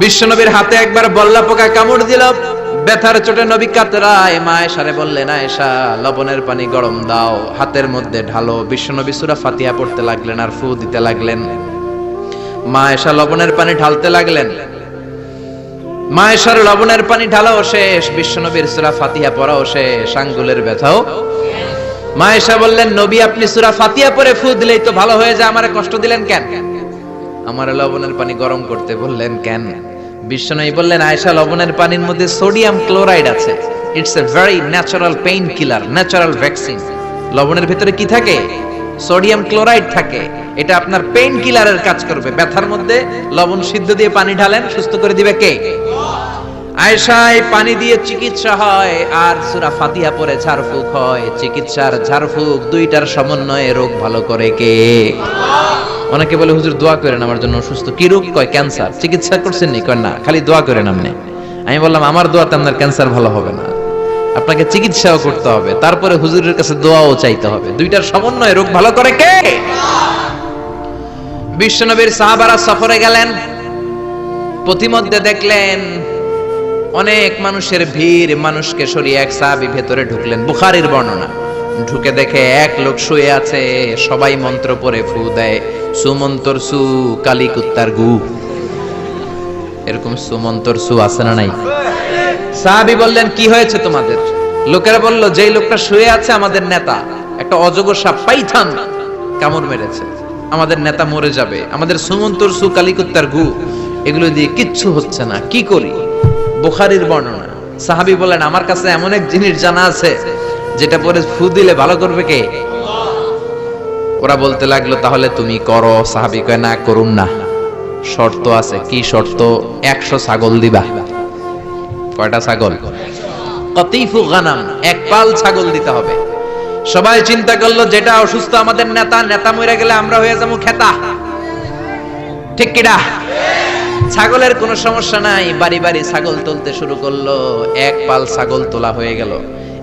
বিশ্বনবীর হাতে একবার বল্লা পোকা কামড় দিল। ব্যথার চোটে নবী কাতরায়। মা এসারে বললেন, আয়েশা, লবণের পানি গরম দাও। হাতের মধ্যে ঢালো। বিশ্বনবী সুরা ফাতিহা পড়তে লাগলেন আর ফু দিতে লাগলেন। মা এসা লবণের পানি ঢালতে লাগলেন। মা এসার লবণের পানি ঢালাও শেষ। বিশ্বনবীর সুরা ফাতিহা পড়াও শেষ। আঙ্গুলের ব্যথাও। মা এসা বললেন, নবী, আপনি সুরা ফাতিহা পরে ফু দিলেই তো ভালো হয়ে যায়। আমার কষ্ট দিলেন কেন? আমার লবণের পানি গরম করতে বললেন, কেন? বিশ্বনবী বললেন, আয়েশা, লবণের পানির মধ্যে সোডিয়াম ক্লোরাইড আছে। It's a very natural painkiller natural vaccine লবণের ভিতরে কি থাকে? সোডিয়াম ক্লোরাইড থাকে। এটা আপনার পেইন কিলারের কাজ করবে। ব্যথার মধ্যে লবণ সিদ্ধ দিয়ে পানি ঢালেন, সুস্থ করে দিবে কে? আয়েশায় পানি দিয়ে চিকিৎসা হয়। আর সুরা ফাতিহা পরে ঝাড়ফুঁক হয়। চিকিৎসার ঝাড়ফুঁক দুইটার সমন্বয়ে রোগ ভালো করে কে? অনেকে বলে, হুজুর, দোয়া করেন আমার জন্য অসুস্থ। কি রোগ? কয়, ক্যান্সার। চিকিৎসা করছেন নি? কয়, না, খালি দোয়া করেন আপনি। আমি বললাম, আমার দোয়াতে আপনার ক্যান্সার ভালো হবে না। আপনাকে চিকিৎসাও করতে হবে। তারপরে হুজুরের কাছে দোয়াও চাইতে হবে। দুইটার সমন্বয়ে রোগ ভালো করে কে? বিশ্বনবীর সাহাবারা সফরে গেলেন। প্রতিমধ্যে দেখলেন, অনেক মানুষের ভিড়, মানুষকে সরিয়ে এক সাহাবি ভেতরে ঢুকলেন। বুখারির বর্ণনা। ঢুকে দেখে এক লোক শুয়ে আছে, সবাই মন্ত্র পড়ে ফু দেয়। সুমন্তর সু কালী কুত্তার গু। এরকম সুমন্তর সু আছে না নাই? সাহাবি বললেন, কি হয়েছে তোমাদের? লোকেরা বলল, যেই লোকটা শুয়ে আছে আমাদের নেতা, একটা অজগর সাপ, পাইথান, কামড় মেরেছে। আমাদের নেতা মরে যাবে। আমাদের সুমন্তর সু কালিকুত্তার গু, এগুলো দিয়ে কিচ্ছু হচ্ছে না। কি করি? বুখারির বর্ণনা। সাহাবি বলেন আমার কাছে এমন এক জিনিস জানা আছে, যেটা পরে ফু দিলে ভালো করবে কে? ওরা বলতে লাগল, তাহলে তুমি করো। সাহাবি না, করুন না। শর্ত আছে। কি শর্ত? একশো ছাগল দিবা। কয়টা ছাগল? কতিফু গানাম, এক পাল ছাগল দিতে হবে। সবাই চিন্তা করল, যেটা অসুস্থ আমাদের নেতা নেতা মরে গেলে আমরা হয়ে যাব খেতা। ঠিক কিনা ছাগলের কোনো সমস্যা নাই। বাড়ি বাড়ি ছাগল তুলতে শুরু করল, এক পাল ছাগল তোলা হয়ে গেল।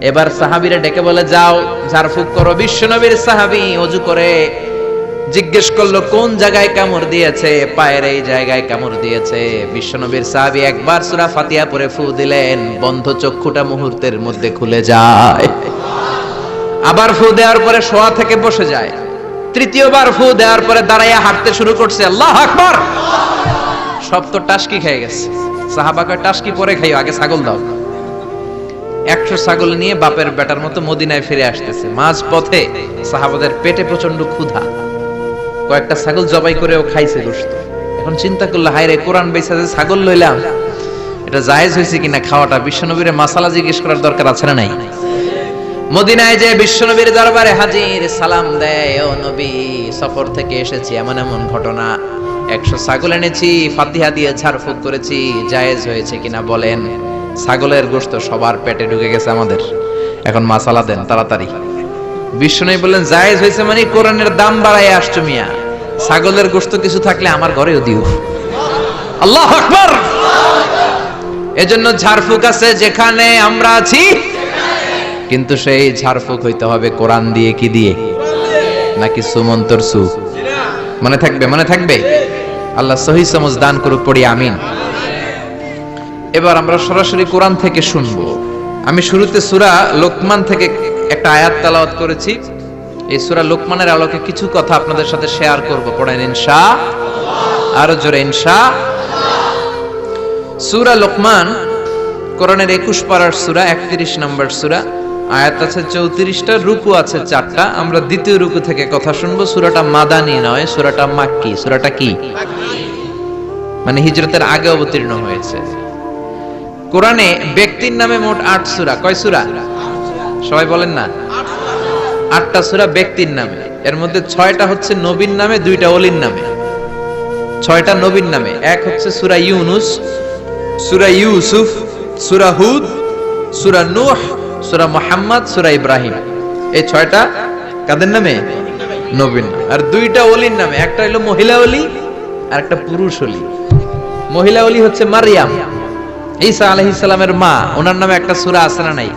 এবার সাহাবিরা ডেকে বলে, যাও, ঝাড়ফুক করো। বিশ্বনবীর সাহাবি অজু করে জিজ্ঞেস করল, কোন জায়গায় কামড় দিয়েছে? পায়ের এই জায়গায় কামড় দিয়েছে। বিশ্বনবীর সাহাবি একবার সূরা ফাতিহা পরে ফু দিলেন, বন্ধ চক্ষুটা মুহূর্তের মধ্যে খুলে যায়। আবার ফু দেওয়ার পরে শোয়া থেকে বসে যায়। তৃতীয়বার ফু দেওয়ার পরে দাঁড়াইয়া হাঁটতে শুরু করছে। আল্লাহ আকবার! সব তো টাসকি খেয়ে গেছে। সাহাবাকে টাসকি পরে খাইও, আগে ছাগল দাও। একশো ছাগল নিয়ে বাপের বেটার মতো মদিনায় ফিরে আসতেছে। মাঝ পথে সাহাবাদের পেটে প্রচণ্ড ক্ষুধা। কয়েকটা ছাগল জবাই করেও খাইছে গোস্ত এখন চিন্তা করল হায় রে কোরআন বেসা যে ছাগল লইলাম, এটা জায়েজ হয়েছে কিনা খাওয়াটা? বিশ্বনবীর মাসালা জিজ্ঞেস করার দরকার আছে না নাই? মদিনায় যে বিশ্বনবীর দরবারে হাজির সালাম দেয়, ও নবী, সফর থেকে এসেছি, এমন এমন ঘটনা। একশো ছাগল এনেছি, ফাতিহা দিয়ে ঝাড়ফুঁক করেছি, জায়েজ হয়েছে কিনা বলেন? ছাগলের গোস্ত সবার পেটে ঢুকে গেছে আমাদের। এখন মাসালা দেন, তাড়াতাড়ি। বিষ্ণু বললেন, জায়েজ হয়েছে মানে কোরআনের দাম বাড়ায় আসছো মিয়া। ছাগলের গোস্ত কিছু থাকলে আমার ঘরেও দিও। আল্লাহ আকবার! এজন্য ঝাড়ফুঁক আছে যেখানে আমরা আছি। কিন্তু সেই ঝাড়ফুঁক হইতে হবে কোরআন দিয়ে কি দিয়ে? নাকি সুমন্তর সু মনে থাকবে মনে থাকবে? আল্লাহ সহি সমজ দান করুক, পড়ি, আমিন। এবার আমরা সরাসরি কোরআন থেকে শুনব। আমি শুরুতে সূরা লোকমান থেকে একটা আয়াত তেলাওয়াত করেছি। এই সূরা লোকমানের আলোকে কিছু কথা আপনাদের সাথে শেয়ার করব। পড়েন ইনশা আরও জোরে ইনশা সূরা লোকমান, কোরআনের একুশ পাড়ার সুরা, একত্রিশ নম্বর সুরা। আয়াত আছে চৌত্রিশটা, রুকু আছে চারটা। আমরা দ্বিতীয় রুকু থেকে কথা শুনব। সুরাটা মাদানি নয়, সুরাটা মাক্কি। সুরাটা কি? মানে হিজরতের আগে অবতীর্ণ হয়েছে। কোরআনে ব্যক্তির নামে মোট আট সূরা। কয় সূরা? সবাই বলেন না। আটটা সূরা ব্যক্তির নামে। এর মধ্যে ছয়টা হচ্ছে নবীর নামে, দুইটা অলির নামে। ছয়টা নবীর নামে। এক হচ্ছে সুরা ইউনুস, সুরা ইউসুফ, সূরা হুদ, সূরা নূহ, সূরা মুহাম্মদ, সূরা ইব্রাহিম। এই ছয়টা কাদের নামে? নবীন আর দুইটা অলির নামে। একটা হলো মহিলা অলি আর একটা পুরুষ অলি মহিলা অলি হচ্ছে মারিয়াম। ঈসা আলাইহিস সালামের মা, ওনার নামে একটা সূরা আছে না নাই?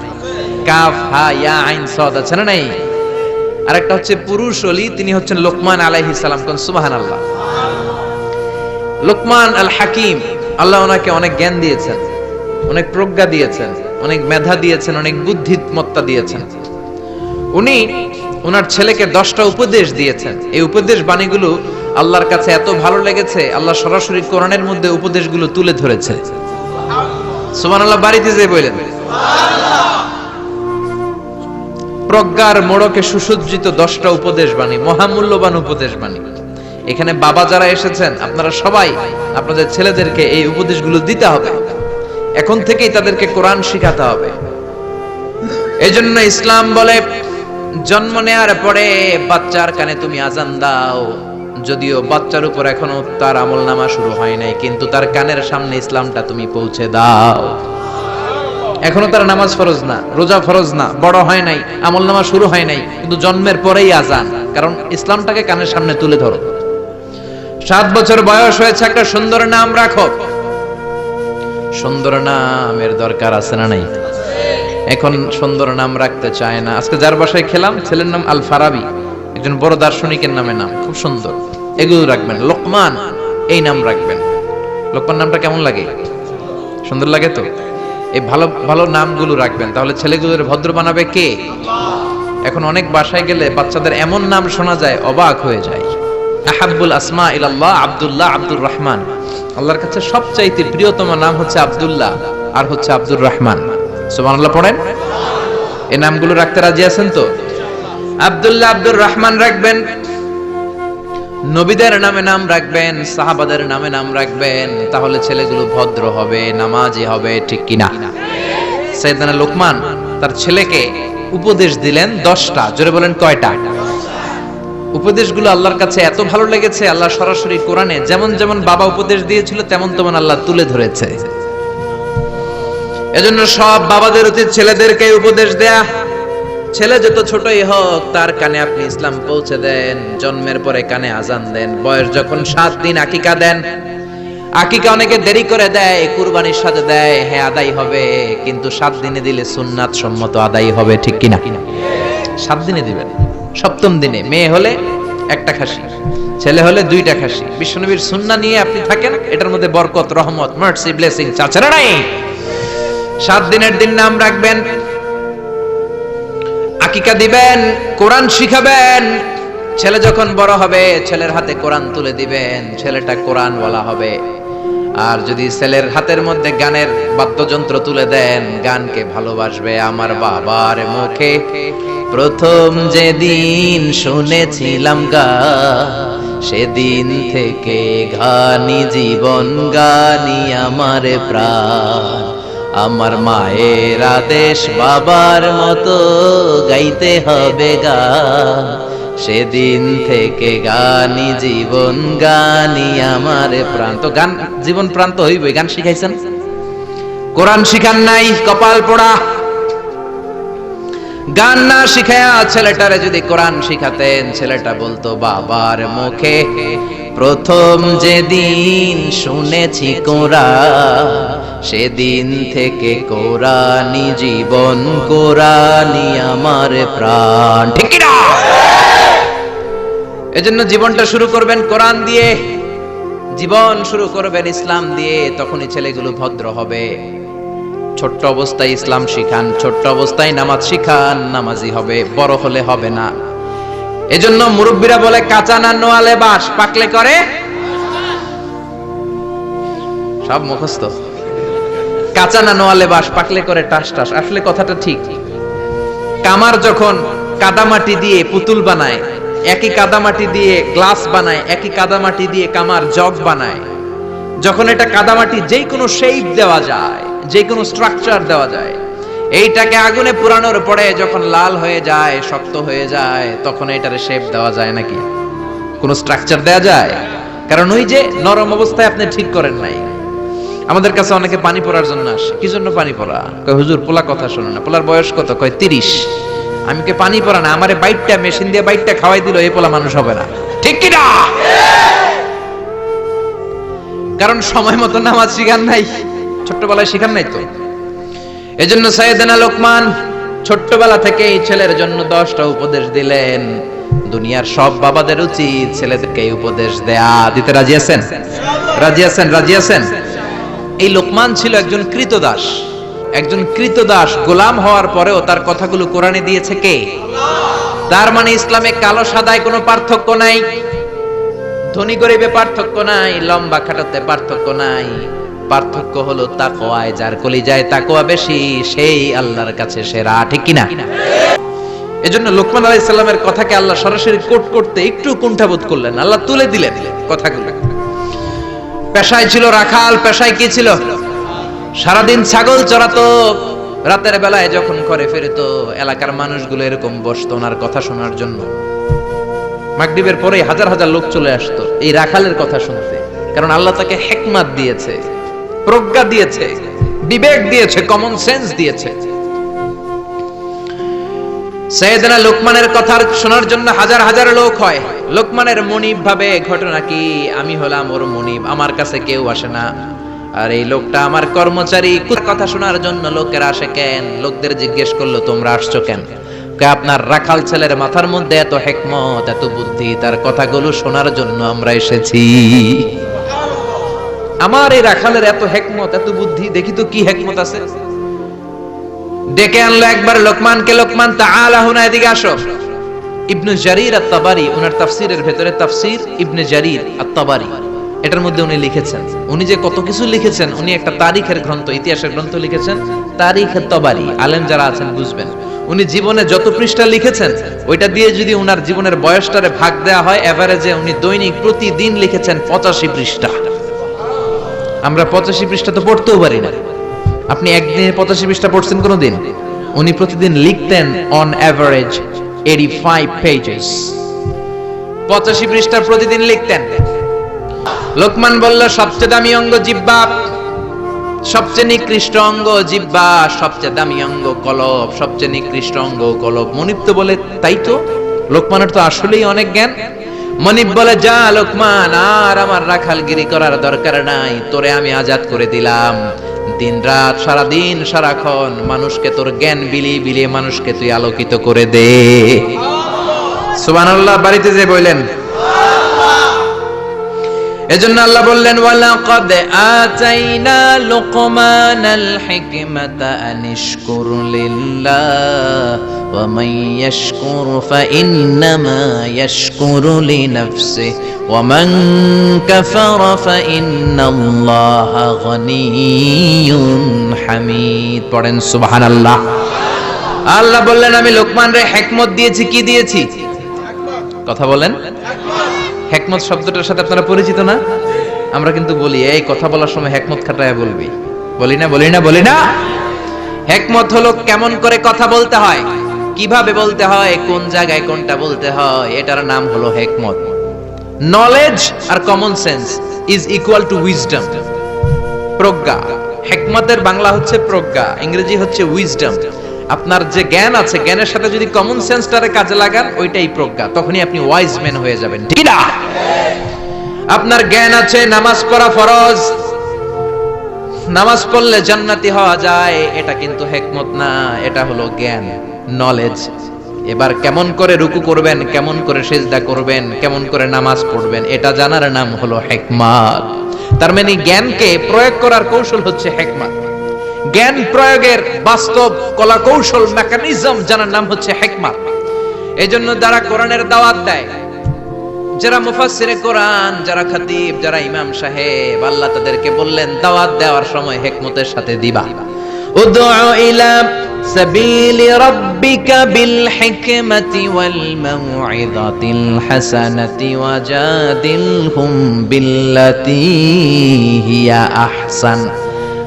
কাফ, হা, ইয়া, আইন, সাদ আছে না নাই? আর একটা হচ্ছে পুরুষ অলি, তিনি হচ্ছেন লোকমান আলাইহিস সালাম। কোন সুবহানাল্লাহ। লোকমান আল হাকিম, আল্লাহ ওনাকে অনেক জ্ঞান দিয়েছেন, অনেক প্রজ্ঞা দিয়েছেন, অনেক মেধা দিয়েছেন, অনেক বুদ্ধিমত্তা দিয়েছেন। উনি ওনার ছেলেকে দশটা উপদেশ দিয়েছেন। এই উপদেশ বাণীগুলো আল্লাহর কাছে এত ভালো লেগেছে, আল্লাহ সরাসরি কোরআনের মধ্যে উপদেশগুলো তুলে ধরেছে। বাড়িতে যে বললেন, প্রজ্ঞার মোড়কে সুসজ্জিত দশটা উপদেশ বাণী মহামূল্যবান উপদেশ বাণী এখানে বাবা যারা এসেছেন, আপনারা সবাই আপনাদের ছেলেদেরকে এই উপদেশগুলো দিতে হবে। এখন থেকেই তাদেরকে কোরআন শিখাতে হবে। এই জন্য ইসলাম বলে, জন্ম নেওয়ার পরে বাচ্চার কানে তুমি আজান দাও। যদিও বাচ্চার উপর এখনও তার আমল নামা শুরু হয় নাই, কিন্তু তার কানের সামনে ইসলামটা তুমি পৌঁছে দাও। এখনও তার নামাজ ফরজ না, রোজা ফরজ না, বড় হয় নাই আমল নামা শুরু হয় নাই, কিন্তু জন্মের পরেই আজান কারণ ইসলামটাকে কানের সামনে তুলে ধরো। সাত বছর বয়স হয়েছে, একটা সুন্দর নাম রাখো। সুন্দর নামের দরকার আছে না নাই? এখন সুন্দর নাম রাখতে চায় না। আজকে যার বাসায় খেলাম, ছেলের নাম আল ফারাবি একজন বড় দার্শনিকের নামে নাম, খুব সুন্দর। এগুলো রাখবেন। লোকমান, এই নাম রাখবেন। লোকমান নামটা কেমন লাগে? সুন্দর লাগে তো? এই ভালো ভালো নামগুলো রাখবেন। তাহলে ছেলেগুলোর ভদ্র বানাবে কে? এখন অনেক বাসায় গেলে বাচ্চাদের এমন নাম শোনা যায়, অবাক হয়ে যায়। আহাব্বুল আসমা ইলাল্লাহ, আব্দুল্লাহ আব্দুর রহমান। আল্লাহর কাছে সবচাইতে প্রিয়তম নাম হচ্ছে আব্দুল্লাহ, আর হচ্ছে আব্দুর রহমান। সুবহানাল্লাহ পড়েন? এই নামগুলো রাখতে রাজি আছেন তো? আব্দুল্লাহ আব্দুর রহমান রাখবেন। নবীদের নামে নাম রাখবেন, সাহাবাদের নামে নাম রাখবেন, তাহলে ছেলেগুলো ভদ্র হবে, নামাজি হবে, ঠিক কিনা? সৈয়দানা লোকমান তার ছেলেকে উপদেশ দিলেন দশটা, জোরে বলেন কয়টা? উপদেশগুলো আল্লাহর কাছে এত ভালো লেগেছে, আল্লাহ সরাসরি কোরআনে যেমন যেমন বাবা উপদেশ দিয়েছিল, তেমন তেমন আল্লাহ তুলে ধরেছে। এজন্য সব বাবাদের উচিত ছেলেদেরকে উপদেশ দেয়া। ছেলে যত ছোটই হোক, তার কানে আপনি ইসলাম পৌঁছে দেন, জন্মের পরে কানে আজান দেন, বয়স যখন সাত দিন আকিকা দেন। আকিকা অনেকে দেরি করে দেয়, কুরবানির সাথে দেয় হ্যাঁ আদায় হবে, কিন্তু সাত দিনে দিলে সুন্নাত সম্মত আদায় হবে, ঠিক কিনা? সাত দিনে দিবেন। সপ্তম দিনে মেয়ে হলে একটা খাসি, ছেলে হলে দুইটা খাসি। বিশ্বনবীর সুন্না নিয়ে আপনি থাকেন, এটার মধ্যে বরকত, রহমত মার্সি ব্লেসিং চাচারা নাই। সাত দিনের দিন নাম রাখবেন। আকিকা দিবেন, কোরআন শিখাবেন। ছেলে যখন বড় হবে, ছেলের হাতে কোরআন তুলে দিবেন, ছেলেটা কোরআন বলা হবে। আর যদি ছেলের হাতের মধ্যে গানের বাদ্যযন্ত্র তুলে দেন, গানকে ভালোবাসবে আমার বাবার মুখে। প্রথম যেদিন শুনেছিলাম গা, সেদিন থেকে ঘানি জীবন গানি আমার প্রাণ। আমার মায়ের আদেশ বাবার মতো গাইতে হবে গা। সেদিন থেকে গানি জীবন, গানি আমার প্রাণ। তো গান, জীবন প্রাণ তো হইবই, গান শিখাইছেন? কোরআন শিখান নাই, কপাল পোড়া। গান না শিখায়া ছেলেটারে যদি কোরআন শিখাতেন, ছেলেটা বলতো, বাবার মুখে প্রথম যেদিন শুনেছি কোরআন সেদিন থেকে কোরআনি জীবন কোরআনি আমার প্রাণ। ঠিক এজন্য জীবনটা শুরু করবেন কোরআন দিয়ে, জীবন শুরু করবেন ইসলাম দিয়ে, তখনই ছেলেগুলো ভদ্র হবে। ছোট্ট অবস্থায় ইসলাম শিখান, ছোট্ট অবস্থায় নামাজ শিখান, নামাজি হবে, বড় হলে হবে না। এজন্য মুরব্বীরা বলে, কাঁচা না নোয়ালে বাস, পাকলে করে? সব মুখস্থ। কাঁচা না নোয়ালে বাস, পাকলে করে, টাস টাস। আসলে কথাটা ঠিক। কামার যখন কাদামাটি দিয়ে পুতুল বানায়, একই কাদামাটি দিয়ে গ্লাস বানায়, একই কাদামাটি দিয়ে কামার জগ বানায়, যখন এটা কাদামাটি যে কোনো শেপ দেওয়া যায় যে কোনো স্ট্রাকচার দেওয়া যায়। এইটাকে আগুনে পুরানোর পরে যখন লাল হয়ে যায়, শক্ত হয়ে যায়, তখন এটার শেপ দেওয়া যায় নাকি? কোনো স্ট্রাকচার দেওয়া যায়? কারণ ওই যে নরম অবস্থায় আপনি ঠিক করেন নাই। আমাদের কাছে অনেকে পানি পড়ার জন্য আসে। কি জন্য পানি পড়া? কয়, হুজুর পোলা কথা শোনে না। পোলার বয়স কত? কয়, তিরিশ। আমি কে পানি পড়া না? আমারে বাইটটা, মেশিন দিয়ে বাইটটা খাওয়াই দিল, এই পোলা মানুষ হবে না। ঠিক কি না? কারণ সময় মতো নামাজ শিখান নাই। ছোট্টবেলায় শিখান নাই তো? এজন্য সাইয়েদানা লোকমান ছোট্টবেলা থেকে এই ছেলের জন্য দশটা উপদেশ দিলেন। দুনিয়ার সব বাবাদের উচিত ছেলেদেরকে উপদেশ দেয়া। দিতে রাজি আছেন? রাজি আছেন রাজি আছেন? এই লোকমান ছিল একজন কৃতদাস। একজন কৃতদাস, গোলাম হওয়ার পরেও তার কথাগুলো কোরআনে দিয়েছে কে? তার মানে ইসলামে কালো সাদায় কোনো পার্থক্য নাই, ধনী গরিবে পার্থক্য নাই, লম্বা খাটাতে পার্থক্য নাই। পার্থক্য হলো তাকওয়ায়, যার কলি যায় তাকওয়া বেশি, সেই আল্লাহর কাছে সেরা, ঠিক কিনা? এজন্য লোকমান আলাইহিস সালামের কথাকে আল্লাহ সরাসরি কোট করতে একটু কুণ্ঠাবোধ করলেন, আল্লাহ তুলে দিলেন কথাগুলো। পেশায় ছিল রাখাল, পেশায় কি ছিল? সারাদিন ছাগল চড়াতো, রাতের বেলায় যখন ঘরে ফিরতো, এলাকার মানুষগুলো এরকম বসতো ওনার কথা শোনার জন্য। মাগরিবের পরে হাজার হাজার লোক চলে আসতো এই রাখালের কথা শুনতে, কারণ আল্লাহ তাকে হেকমাত দিয়েছে। প্রজ্ঞা দিয়েছে, বিবেক দিয়েছে কমন সেন্স দিয়েছে। সৈয়দনা লোকমানের কথা শোনার জন্য হাজার হাজার লোক হয়। লোকমানের মনিব ভাবে, ঘটনা কি? আমি হলাম ওর মনিব, আমার কাছে কেউ আসে না। আর এই লোকটা আমার কর্মচারী কথা শোনার জন্য লোকের আসে কেন? লোকদের জিজ্ঞেস করল, তোমরা আসছো কেন? আপনার রাখাল ছেলের মাথার মধ্যে এত হেকমত, এত বুদ্ধি, তার কথাগুলো শোনার জন্য আমরা এসেছি। আমার এই রাখালের এত হেকমত, এত বুদ্ধি, দেখি তো কি হেকমত আছে। ডেকে আনলো একবার লোকমানকে, লোকমান তাআলা হুনা, এদিকে আসো। ইবনু জারির আত-তাবারি, ওনার তাফসীরের ভেতরে তাফসীর ইবনে জারির আত-তাবারি। এটার মধ্যে উনি লিখেছেন। উনি যে কত কিছু লিখেছেন, উনি একটা তারিখের গ্রন্থ, ইতিহাসের গ্রন্থ লিখেছেন, তারিখ তাবারি আলেম যারা আছেন বুঝবেন। উনি জীবনে যত পৃষ্ঠা লিখেছেন, ওইটা দিয়ে যদি উনার জীবনের বয়সটারে ভাগ দেওয়া হয় এভারেজে উনি দৈনিক প্রতিদিন লিখেছেন পঁচাশি পৃষ্ঠা। আমরা পঁচাশি পৃষ্ঠা তো পড়তেও পারি না। আপনি একদিনে পঁচাশি পৃষ্ঠা পড়ছেন কোনোদিন? উনি প্রতিদিন লিখতেন on average eighty five pages পঁচাশি পৃষ্ঠা প্রতিদিন লিখতেন। লোকমান বলল, সবচেয়ে দামি অঙ্গ জিব্বা সবচেয়ে নিকৃষ্ট অঙ্গ জিব্বা সবচেয়ে দামি অঙ্গ কলব, সবচেয়ে নিকৃষ্ট অঙ্গ কলব। মনিব তো বলে, তাই তো? লোকমানের তো আসলেই অনেক জ্ঞান। মনিব বলে, যা লোকমান, আর আমার রাখালগিরি করার দরকার নাই, তোরে আমি আজাদ করে দিলাম। দিন রাত সারা দিন সারাক্ষণ মানুষকে তোর জ্ঞান বিলি বিলিয়ে মানুষকে তুই আলোকিত করে দে। সুবহানাল্লাহ, বাড়িতে যে বললেন এজন্য আল্লাহ বললেন ওয়ালাকাদ আতাইনা লুকমানাল হিকমাতা আনিশকুর লিল্লাহ ওয়া মান ইয়াশকুর ফাইন্নামা ইয়াশকুরু লিনাফসিহি ওয়া মান কাফারা ফাইন্নাল্লাহা গনিয়্যুন হামিদ। পড়েন সুবহানাল্লাহ। আল্লাহ বললেন আমি লোকমান রে হিকমত দিয়েছি কি দিয়েছি? কথা বলেন। হেকমত শব্দটার সাথে আপনারা পরিচিত না? আমরা কিন্তু বলি, এই কথা বলার সময় হেকমত খাটায় বলবি। বলি না বলি না বলি না। হেকমত হলো কেমন করে কথা বলতে হয়, কীভাবে বলতে হয়, কোন জায়গায় কোনটা বলতে হয়, এটার নাম হলো হেকমত। Knowledge R common sense is equal to wisdom প্রজ্ঞা। হেকমতের বাংলা হচ্ছে প্রজ্ঞা, ইংরেজি হচ্ছে উইজডম আপনার যে জ্ঞান আছে, জ্ঞানের সাথে যদি কমন সেন্সটারে কাজে লাগান, ওইটাই প্রজ্ঞা। তখনই আপনি ওয়াইজ ম্যান হয়ে যাবেন। ঠিক না? আপনার জ্ঞান আছে, নামাজ পড়া ফরজ। নামাজ পড়লে জান্নাতি হওয়া যায়, এটা কিন্তু হেকমত না, এটা হলো জ্ঞান নলেজ এবার কেমন করে রুকু করবেন, কেমন করে সেজদা করবেন, কেমন করে নামাজ পড়বেন, এটা জানার নাম হলো হেকমাত। তার মানে জ্ঞানকে প্রয়োগ করার কৌশল হচ্ছে হেকমাত। জ্ঞান প্রয়োগের বাস্তব কলা কৌশল মেকানিজম জানার নাম হচ্ছে হেকমাত এজন্য যারা কোরআনের দাওয়াত দেয়, যারা মুফাসসিরে কোরআন, যারা খতিব, যারা ইমাম সাহেব, আল্লাহ তাদেরকে বললেন, দাওয়াত দেওয়ার সময় হেকমতের সাথে দিবা। উদউ ইলা সাবিলি রাব্বিকা বিল হিকমাতি ওয়াল মাউইযাতিল হাসানাতি ওয়াজাদিলহুম বিল্লাতি হিয়া আহসান।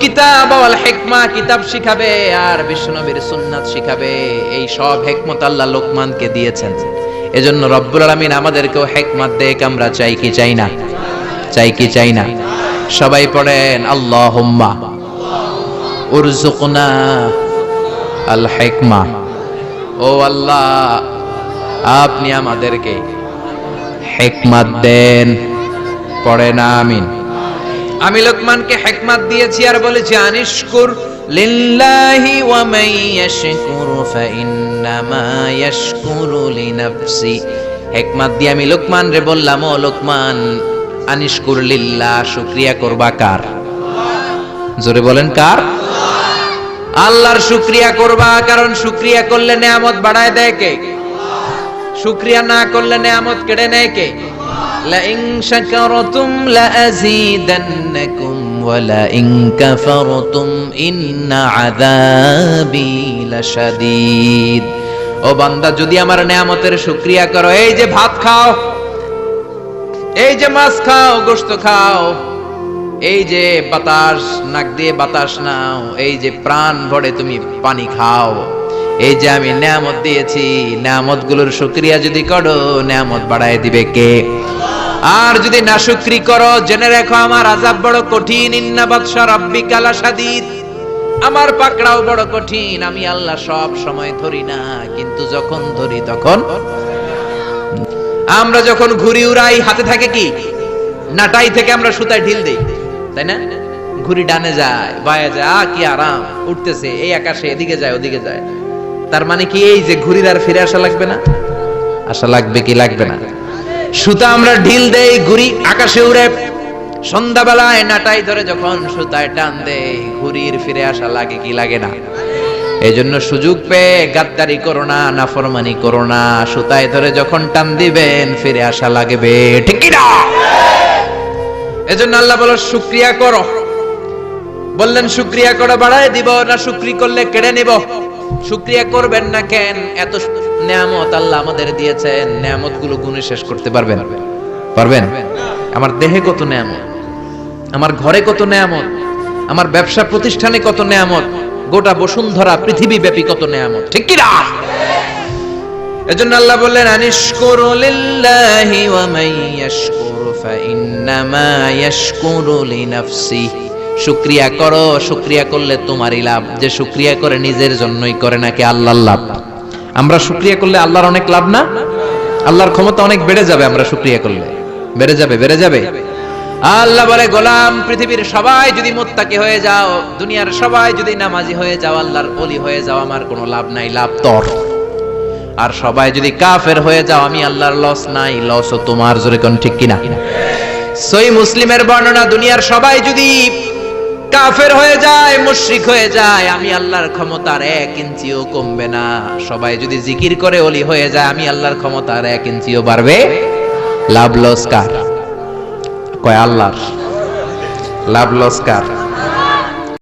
কিতাব কিতাব শিখাবে আর বিশ্বনবীর সুন্নাত শিখাবে। এই সব লোকমানকে দিয়েছেন। আমাদেরকেও হেকমত দেখ আমরা চাই কি চাই না? চাই কি চাই না? সবাই পড়েন, আল্লাহুম্মা আল হেকমা। ও আল্লাহ, আপনি আমাদেরকে হেকমাত দেন। পড়ে না আমিন। আমি লোকমানকে হেকমাত দিয়েছি আর বলেছি, আনিশকুর লিল্লাহি ওয়া মান ইয়াশকুরু ফাইন্নামা ইয়াশকুরু লিনাফসি। হেকমাত দিয়ে আমি লোকমান রে বললাম, ও লোকমান, আনিশকুর লিল্লাহ শুকরিয়া করবা কার? জোরে বলেন, কার? আল্লাহর শুকরিয়া করবা, কারণ শুকরিয়া করলে নেয়ামত বাড়ায় দেয় কে? শুকরিয়া না করলে নেয়ামত কেড়ে নেয় কে? لئن شكرتم لأزيدنكم ولئن كفرتم إن عذابي لشديد ও বান্দা যদি আমার নেয়ামতের শুকরিয়া করো এই যে ভাত খাও এই যে মাছ খাও গোশত খাও এই যে বাতাস নাক দিয়ে বাতাস নাও এই যে প্রাণ ভরে তুমি পানি খাও এই যে আমি নেয়ামত দিয়েছি নেয়ামতগুলোর শুক্রিয়া যদি করো, নেয়ামত বাড়ায় দিবে কে? আর যদি না শুক্রি করো, জেনে রাখো আমার আজাব বড় কঠিন। ইন্না বাদশা রাব্বিকালা সাদিদ আমার পাকড়াও বড় কঠিন। আমি আল্লাহ সব সময় ধরি না, কিন্তু যখন ধরি তখন। আমরা যখন ঘুরি উড়াই, হাতে থাকে কি? নাটাই থেকে আমরা সুতায় ঢিল দেই, তাই না? ঘুরি ডানে যায়, বায়ে যায় কি আরাম, উঠতেছে, এই আকাশে এদিকে যায়, ওদিকে যায়। তার মানে কি এই যে ঘুরির আর ফিরে আসা লাগবে না? আসা লাগবে কি লাগবে না? সুতা আমরা ঢিল দেই, ঘুরি আকাশে উড়ে। সন্ধ্যাবেলায় নাটাই ধরে যখন সুতায় টান দেই, ঘুরির ফিরে আসা লাগে কি লাগে না? এই জন্য সুযোগ পেয়ে গাদ্দারি করো না, নাফরমানি করো না। সুতায় ধরে যখন টান দিবেন, ফিরে আসা লাগবে। ঠিক কি না? এজন্য আল্লাহ বলো, শুক্রিয়া করো। বললেন, শুক্রিয়া করে বাড়ায় দিব না, শুক্রি করলে কেড়ে নিব। শুক্রিয়া করবেন না কেন? এত নেয়ামত আল্লাহ আমাদের দিয়েছেন। নেয়ামতগুলো গুণে শেষ করতে পারবেন। পারবেন? আমার দেহে কত নেয়ামত? আমার ঘরে কত নেয়ামত? আমার ব্যবসা প্রতিষ্ঠানে কত নেয়ামত? গোটা বসুন্ধরা পৃথিবী ব্যাপী কত নেয়ামত? ঠিক কি না এজন্য আল্লাহ বললেন, আনিশকুরু লিল্লাহি ওয়া মান ইয়াশকুরু ফাইন্নামা ইয়াশকুরু লিনাফসি শুকরিয়া করো, শুক্রিয়া করলে তোমারই লাভ। যে শুকরিয়া করে নিজের জন্যই করে নাকি আল্লাহর লাভ? আমরা শুকরিয়া করলে আল্লাহর অনেক লাভ না? আল্লাহর ক্ষমতা অনেক বেড়ে যাবে আমরা শুকরিয়া করলে। বেড়ে যাবে বেড়ে যাবে। আল্লাহ বলে, গোলাম পৃথিবীর সবাই যদি মুত্তাকি হয়ে যাও, দুনিয়ার সবাই যদি নামাজি হয়ে যাও, আল্লাহর ওলি হয়ে যাও, আমার কোনো লাভ নাই, লাভ তর। আর সবাই যদি কাফের হয়ে যাও, আমি আল্লাহর লস নাই লসও তোমার জোরে কোন ঠিক কিনা? সই মুসলিমের বর্ণনা, দুনিয়ার সবাই যদি কাফের হয়ে যায়, মুশরিক হয়ে যায়, আমি আল্লাহর ক্ষমতার এক ইঞ্চিও কমবে না। সবাই যদি জিকির করে অলি হয়ে যায়, আমি আল্লাহর ক্ষমতার এক ইঞ্চিও বাড়বে। লাভ লস কার? কয় আল্লাহর? লাভ লস কার?